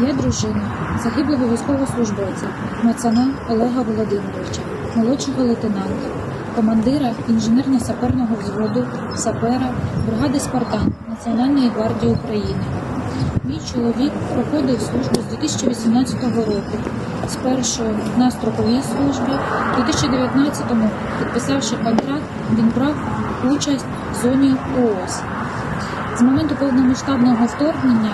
Я дружина загиблого військовослужбовця Мацана Олега Володимировича, молодшого лейтенанта, командира інженерно-саперного взводу сапера бригади Спартан Національної гвардії України. Мій чоловік проходив службу з 2018 року. Спершу на строковій службі, у 2019-му, підписавши контракт, він брав участь в зоні ООС. З моменту повномасштабного вторгнення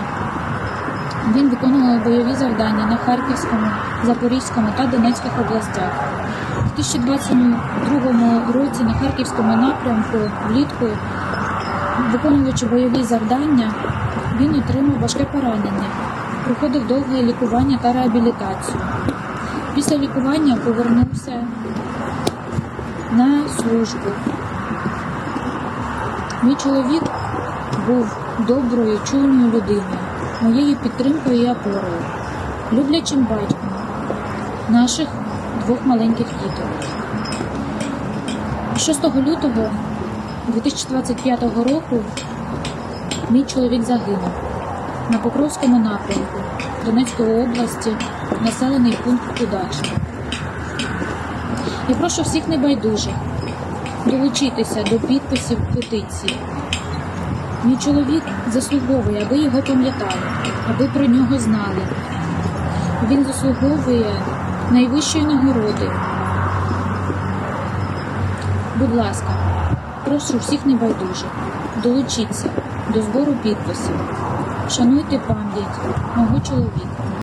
він виконував бойові завдання на Харківському, Запорізькому та Донецьких областях. У 2022 році на Харківському напрямку влітку, виконуючи бойові завдання, він отримав важке поранення, проходив довге лікування та реабілітацію. Після лікування повернувся на службу. Мій чоловік був доброю, чуйною людиною, моєю підтримкою і опорою, люблячим батьком наших двох маленьких діток. 6 лютого 2025 року мій чоловік загинув на Покровському напрямку Донецької області, населений пункт Кудач. Я прошу всіх небайдужих долучитися до підписів петиції. Мій чоловік заслуговує, аби його пам'ятали, аби про нього знали. Він заслуговує найвищої нагороди. Будь ласка, прошу всіх небайдужих, долучіться до збору підписів. Шануйте пам'ять мого чоловіка.